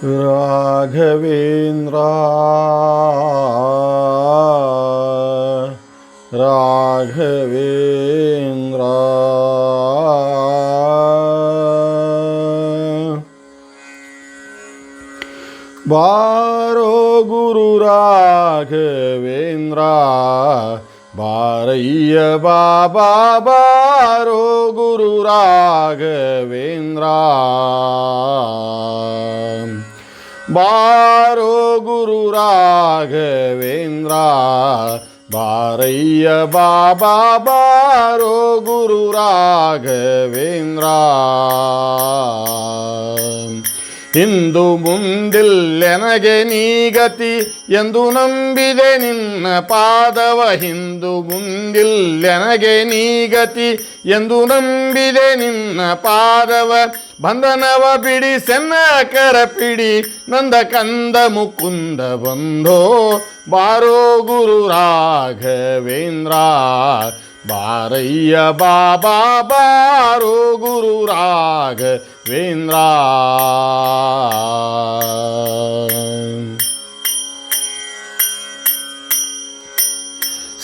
ராகவேந்திரா ராகவேந்திரா பாரோ குரு ராகவேந்திரா பாரைய பாபா பாரோ குரு ராகவேந்திரா பாரோ குரு ராகவேந்திரா பாரைய பாபா பாரோ குரு ராகவேந்திரா ಇಂದು ಮುಂದಿಲ್ಲೆನಗೆ ನೀಗತಿ ಎಂದು ನಂಬಿದೆ ನಿನ್ನ ಪಾದವ ಹಿಂದು ಮುಂದಿಲ್ಲೆನಗೆ ನೀಗತಿ ಎಂದು ನಂಬಿದೆ ನಿನ್ನ ಪಾದವ ಬಂಧನವ ಬಿಡಿ ಸೆನ್ನ ಕರ ಪಿಡಿ ನಂದ ಕಂದ ಮುಕುಂದ ಬಂಧೋ ಬಾರೋ ಗುರು ರಾಘವೇಂದ್ರ ಬಾರಯ್ಯ ಬಾಬಾ ಬಾರೋ ಗುರು ರಾಘವೇಂದ್ರ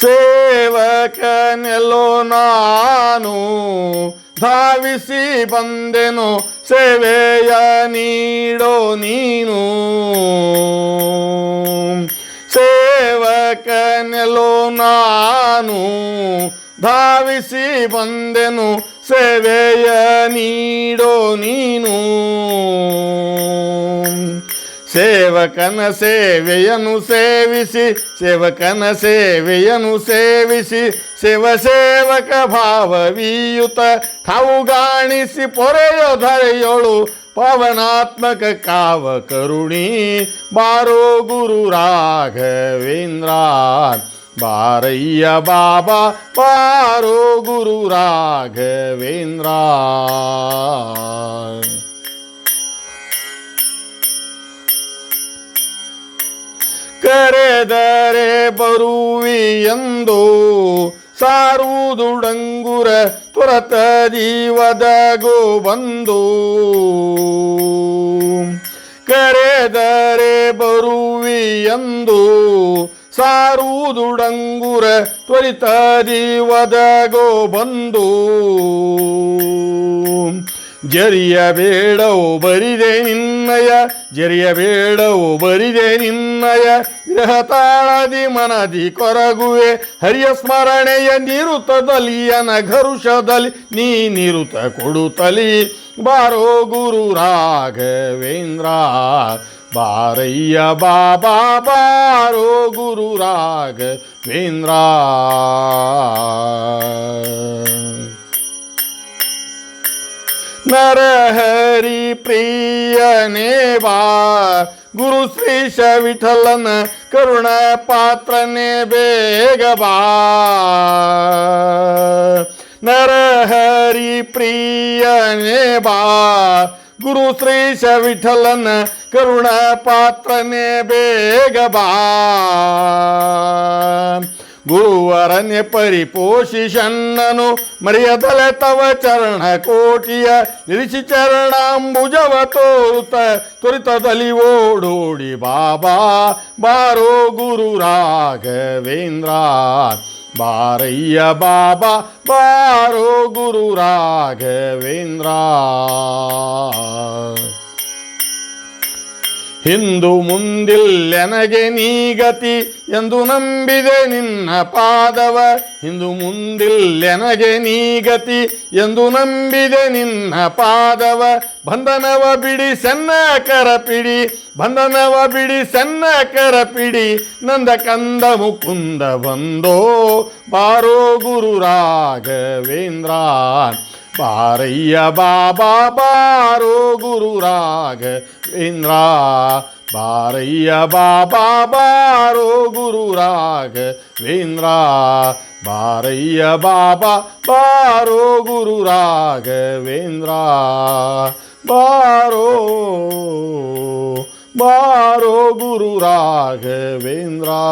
ಸೇವಕನೆಲ್ಲೋ ನಾನು ಭಾವಿಸಿ ಬಂದೆನು ಸೇವೆಯ ನೀಡೋ ನೀನು. ಸೇವಕನೆಲ್ಲೋ ನಾನು ಭಾವಿಸಿ ಬಂದೆನು ಸೇವೆಯ ನೀಡೋ ನೀನು. ಸೇವಕನ ಸೇವೆಯನ್ನು ಸೇವಿಸಿ, ಸೇವಕನ ಸೇವೆಯನ್ನು ಸೇವಿಸಿ, ಸೇವ ಸೇವಕ ಭಾವವೀಯುತ ಠಾವುಗಾಣಿಸಿ ಪೊರೆಯೋ ಧರೆಯೋಳು ಪವನಾತ್ಮಕ ಕಾವ ಕರುಣಿ. ಬಾರೋ ಗುರು ರಾಘವೇಂದ್ರ, ಬಾರಯ್ಯ ಬಾಬಾ, ಬಾರೋ ಗುರು ರಾಘವೇಂದ್ರ. ಕರೆದರೆ ಬರುವಿ ಎಂದು ಸಾರುದುಡಂಗುರ ತುರತ ಜೀವದಗೋ ಬಂದು ಕರೆದರೆ ಬರುವಿ ಎಂದು ಸಾರುದುಡಂಗುರ ತ್ವರಿತ ಜೀವದಗೋ ಬಂದು ಜರಿಯ ಓ ಬರಿದೆ ನಿನ್ನಯ, ಜರಿಯ ಓ ಬರಿದೆ ನಿನ್ನಯ. ಗೃಹ ತಾಳದಿ ಮನದಿ ಕೊರಗುವೆ, ಹರಿಯ ಸ್ಮರಣೆಯ ನಿರುತದಲಿಯನ ಘರುಷದಲ್ಲಿ ನೀ ನಿರುತ ಕೊಡುತ್ತಲಿ. ಬಾರೋ ಗುರು ರಾಘವೇಂದ್ರ, ಬಾರಯ್ಯ ಬಾಬಾ, ಬಾರೋ ಗುರು ರಾಘವೇಂದ್ರ. നരഹരി പ്രിയനേവാ ഗുരു ശ്രീശ വിഠലന കരുണ പാത്രനെ വേഗവാ. നരഹരി പ്രിയനേവാ ഗുരു ശ്രീശ വിഠലന കരുണ പാത്രനെ വേഗവാ. ಕರುಣ ಪಾತ್ರನೇ ಬೇಗ ಬಾ ಗುರುವರನ್ಯ ಪರಿಪೋಷಿಷನ್ನನು ಮರೆಯದಲೆ ತವ ಚರಣ ಕೋಟಿಯ ನಿರಿಸಿ ಚರಣಾಂಬುಜವ ತೋರುತ ತ್ವರಿತದಲ್ಲಿ ಓಡೋಡಿ ಬಾಬಾ ಬಾರೋ ಗುರು ರಾಘವೇಂದ್ರ ಬಾರಯ್ಯ ಬಾಬಾ ಬಾರೋ ಗುರು ರಾಘವೇಂದ್ರ ಹಿಂದು ಮುಂದಿಲ್ಲೆನಗೆ ನೀಗತಿ ಎಂದು ನಂಬಿದೆ ನಿನ್ನ ಪಾದವ. ಹಿಂದು ಮುಂದಿಲ್ಲೆನಗೆ ನೀಗತಿ ಎಂದು ನಂಬಿದೆ ನಿನ್ನ ಪಾದವ. ಬಂಧನವ ಬಿಡಿ, ಸಣ್ಣ ಕರಪಿಡಿ ಬಂಧನವ ಬಿಡಿ, ಸಣ್ಣ ಕರಪಿಡಿ ನಂದ ಕಂದ ಮುಕುಂದ ಬಂದೋ. ಬಾರೋ ಗುರು ರಾಘವೇಂದ್ರ. பாரைய பாபா பாரோ குரு ராகவேந்திரா பாரைய பாபா பாரோ குரு ராகவேந்திரா பாரைய பாபா பாரோ குரு ராகவேந்திரா பாரோ பாரோ குரு ராகவேந்திரா